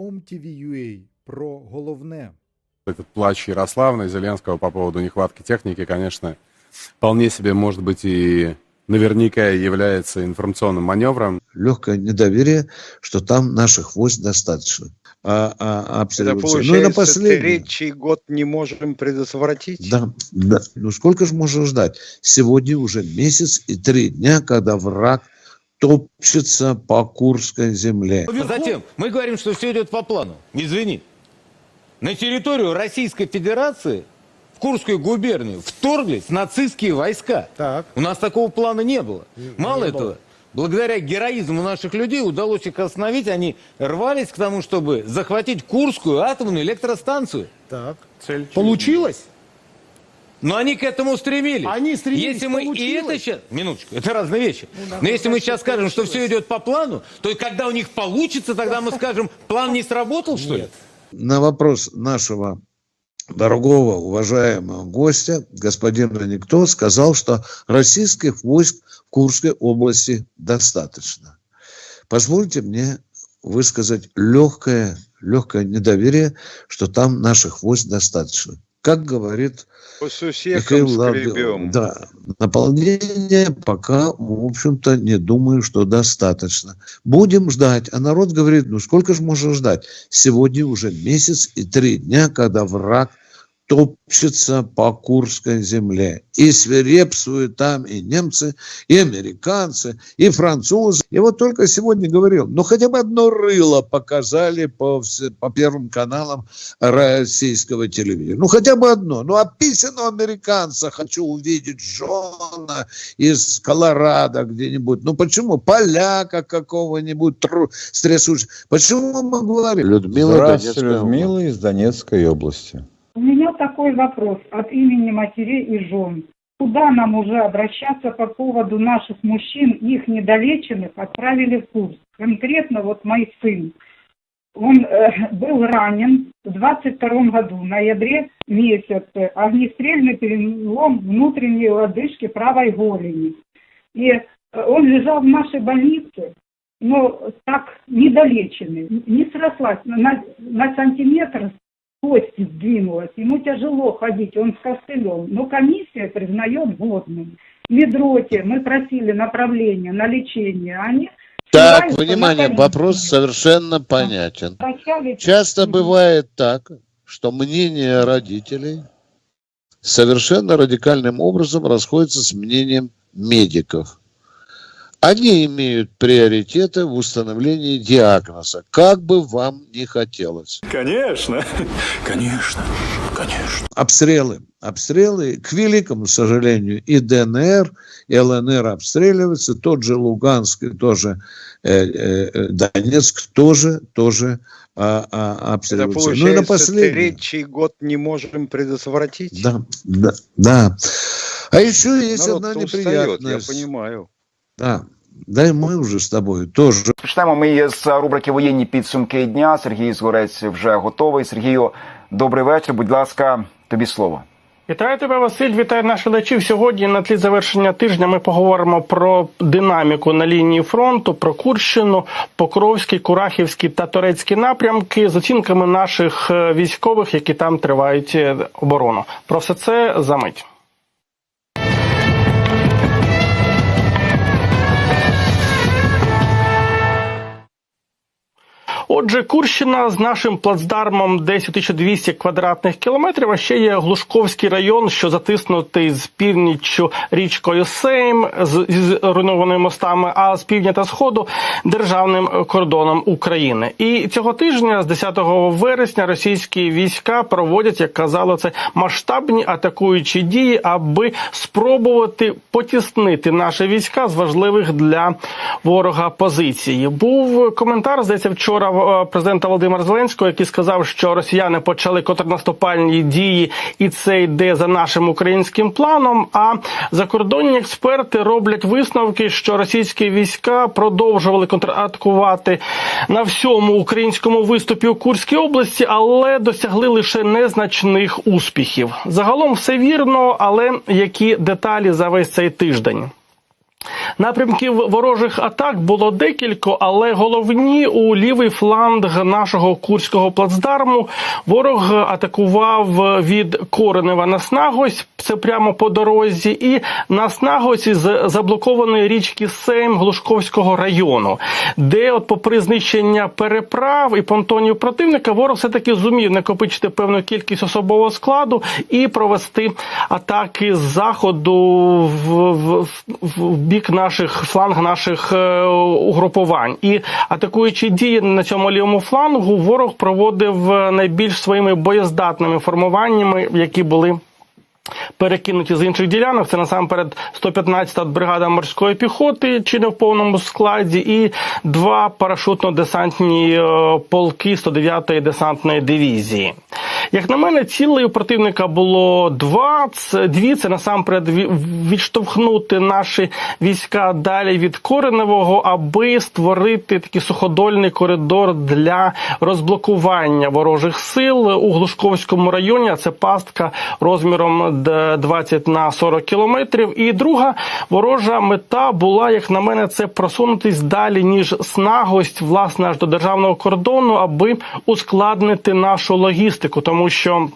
OMTV.ua про головне. Этот плач Ярославна и Зеленского по поводу нехватки техники, конечно, вполне себе может быть и наверняка является информационным маневром. легкое недоверие, что там наших войск достаточно. А, а, Это. Ну и на последнее. третий год не можем предотвратить? Да, да. Ну сколько же можно ждать? Сегодня уже месяц и три дня, когда враг топчется по Курской земле. Затем мы говорим, что все идет по плану. Извини. На территорию Российской Федерации в Курскую губернию вторглись нацистские войска. Так. У нас такого плана не было. Мало не этого, было. благодаря героизму наших людей удалось их остановить. Они рвались к тому, чтобы захватить Курскую атомную электростанцию. Так. Получилось? Но они к этому стремились. Они стремились, Если мы и получилось. это сейчас... Минуточку, это разные вещи. да, Но если мы хорошо, сейчас скажем, что все идет по плану, то когда у них получится, тогда мы скажем, план не сработал, что ли? На вопрос нашего дорогого, уважаемого гостя, господина Никто, сказал, что российских войск в Курской области достаточно. Позвольте мне высказать легкое, легкое недоверие, что там наших войск достаточно. Как говорит Михаил Лавров. Да, наполнение пока, в общем-то, не думаю, что достаточно. Будем ждать. А народ говорит, ну сколько же можно ждать? Сегодня уже месяц и три дня, когда враг топчется по Курской земле. И свирепствуют там и немцы, и американцы, и французы. И вот только сегодня говорил, ну хотя бы одно рыло показали по, по первым каналам российского телевидения. Ну хотя бы одно. Ну а писаного американца хочу увидеть Джона из Колорадо где-нибудь. Ну почему? Поляка какого-нибудь тру- стрясущего. Почему мы говорим? Людмила Здравствуйте, Донецкая. Людмила из Донецкой области. Такой вопрос от имени матерей и жен. Куда нам уже обращаться по поводу наших мужчин, их недолеченных, отправили в Курск? Конкретно вот мой сын. Он э, был ранен в 22 году, в ноябре месяце, огнестрельный перелом внутренней лодыжки правой голени. И э, он лежал в нашей больнице, но так недолеченный, не срослась, на, на сантиметр кости сдвинулась, ему тяжело ходить, он с костылем, но комиссия признает годным. Медроте мы просили направление на лечение, а они Так, внимание, вопрос совершенно понятен. Обращались- Часто бывает так, что мнение родителей совершенно радикальным образом расходится с мнением медиков. Они имеют приоритеты в установлении диагноза, как бы вам ни хотелось. Конечно, конечно, конечно. Обстрелы. Обстрелы, к великому сожалению, и ДНР, и ЛНР обстреливаются, тот же Луганск, и тоже э, э, Донецк тоже, тоже а, а, Это обстреливаются. Ну и получается, на последнее. третий год не можем предотвратить? Да, да, да. А еще есть Народ одна устает, я неприятность. понимаю. Да, да і ми вже з тобою теж. Почнемо ми з рубрики Воєнні підсумки дня. Сергій Згорець вже готовий. Сергію, добрий вечір. Будь ласка, тобі слово. Вітаю тебе, Василь. Вітаю наших глядачів. Сьогодні на тлі завершення тижня ми поговоримо про динаміку на лінії фронту, про Курщину, Покровський, Курахівський та Турецький напрямки з оцінками наших е, військових, які там тривають е, оборону. Про все це за мить. Отже, Курщина з нашим плацдармом десь у 1200 квадратних кілометрів. А ще є Глушковський район, що затиснутий з північчю річкою Сейм з, з руйнованими мостами, а з півдня та сходу державним кордоном України. І цього тижня, з 10 вересня, російські війська проводять, як казало, це масштабні атакуючі дії, аби спробувати потіснити наші війська з важливих для ворога позиції. Був коментар, здається, вчора е, президента Володимира Зеленського, який сказав, що росіяни почали контрнаступальні дії, і це йде за нашим українським планом. А закордонні експерти роблять висновки, що російські війська продовжували контратакувати на всьому українському виступі у Курській області, але досягли лише незначних успіхів. Загалом все вірно, але які деталі за весь цей тиждень? Напрямків ворожих атак було декілька, але головні у лівий фланг нашого курського плацдарму ворог атакував від Коренева на Снагось, це прямо по дорозі, і на Снагосі з заблокованої річки Сейм Глушковського району, де, от, попри знищення переправ і понтонів противника, ворог все таки зумів накопичити певну кількість особового складу і провести атаки з заходу в, в, в бік наших фланг наших е, угрупувань. І атакуючи дії на цьому лівому флангу, ворог проводив е, найбільш своїми боєздатними формуваннями, які були. Перекинуті з інших ділянок, це насамперед 115-та бригада морської піхоти, чи не в повному складі, і два парашутно-десантні е, полки 109-ї десантної дивізії. Як на мене, цілей у противника було два. Дві це насамперед ві- відштовхнути наші війська далі від Кореневого, аби створити такий суходольний коридор для розблокування ворожих сил у Глушковському районі. Це пастка розміром д- 20 на 40 кілометрів. І друга ворожа мета була, як на мене, це просунутись далі ніж снагость, власне, аж до державного кордону, аби ускладнити нашу логістику, тому що.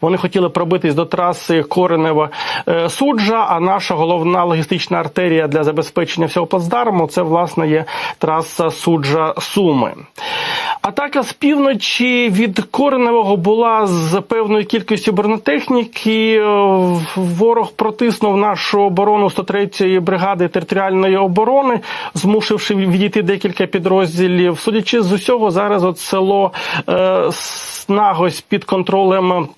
Вони хотіли пробитись до траси Коренева е, суджа. А наша головна логістична артерія для забезпечення всього плацдарму це власне є траса суджа Суми. Атака з півночі від Кореневого була з певною кількістю бронетехніки. Е, Ворог протиснув нашу оборону 103-ї бригади територіальної оборони, змусивши відійти декілька підрозділів. Судячи з усього, зараз от село е, Снагось під контролем.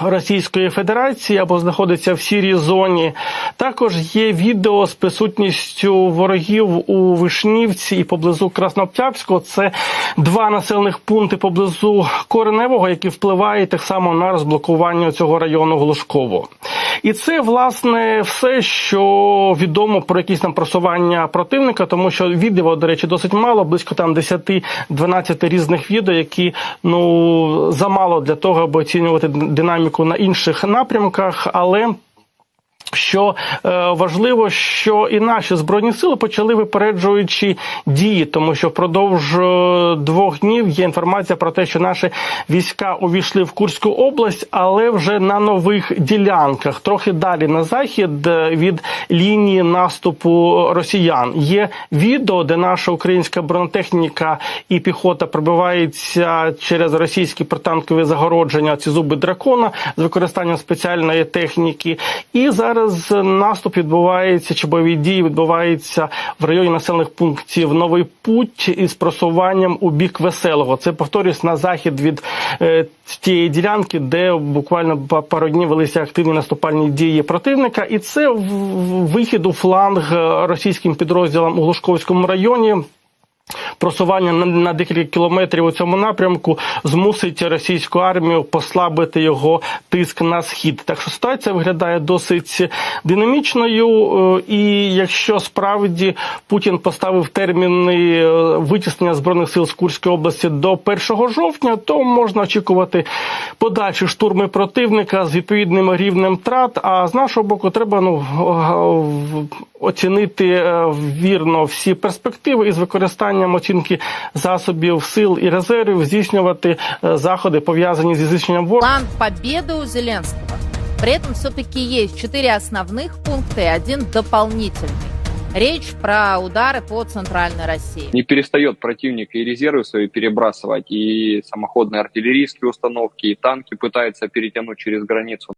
Російської Федерації або знаходиться в сірій зоні. Також є відео з присутністю ворогів у Вишнівці і поблизу Краснооктябрського. Це два населених пункти поблизу Кореневого, які впливають так само на розблокування цього району Глушково. І це власне все, що відомо про якісь там просування противника, тому що відео, до речі, досить мало, близько там 10-12 різних відео, які ну замало для того, аби оцінювати динаміку на інших напрямках, але. Що е, важливо, що і наші збройні сили почали випереджуючи дії, тому що впродовж е, двох днів є інформація про те, що наші війська увійшли в Курську область, але вже на нових ділянках, трохи далі на захід е, від лінії наступу росіян. Є відео, де наша українська бронетехніка і піхота пробивається через російські протанкові загородження, ці зуби дракона з використанням спеціальної техніки. І зараз наступ відбувається чи бойові дії відбуваються в районі населених пунктів Новий Путь із просуванням у бік веселого. Це повторюсь на захід від е, тієї ділянки, де буквально па- пару днів велися активні наступальні дії противника, і це вихід у фланг е, російським підрозділам у Глушковському районі. Просування на, декілька кілометрів у цьому напрямку змусить російську армію послабити його тиск на схід. Так що ситуація виглядає досить динамічною. е, І якщо справді Путін поставив терміни е, витіснення збройних сил з Курської області до 1 жовтня, то можна очікувати подальші штурми противника з відповідним рівнем втрат. А з нашого боку, треба ну оцінити е, вірно всі перспективи і з використанням оцінки засобів сил і резервів здійснювати е, заходи пов'язані зі знищенням ворога. План победы у Зеленского. При этом все-таки есть четыре основных пункта и один дополнительный. Речь про удары по центральной России. Не перестает противник и резервы свои перебрасывать, и самоходные артиллерийские установки, и танки пытается перетянуть через границу.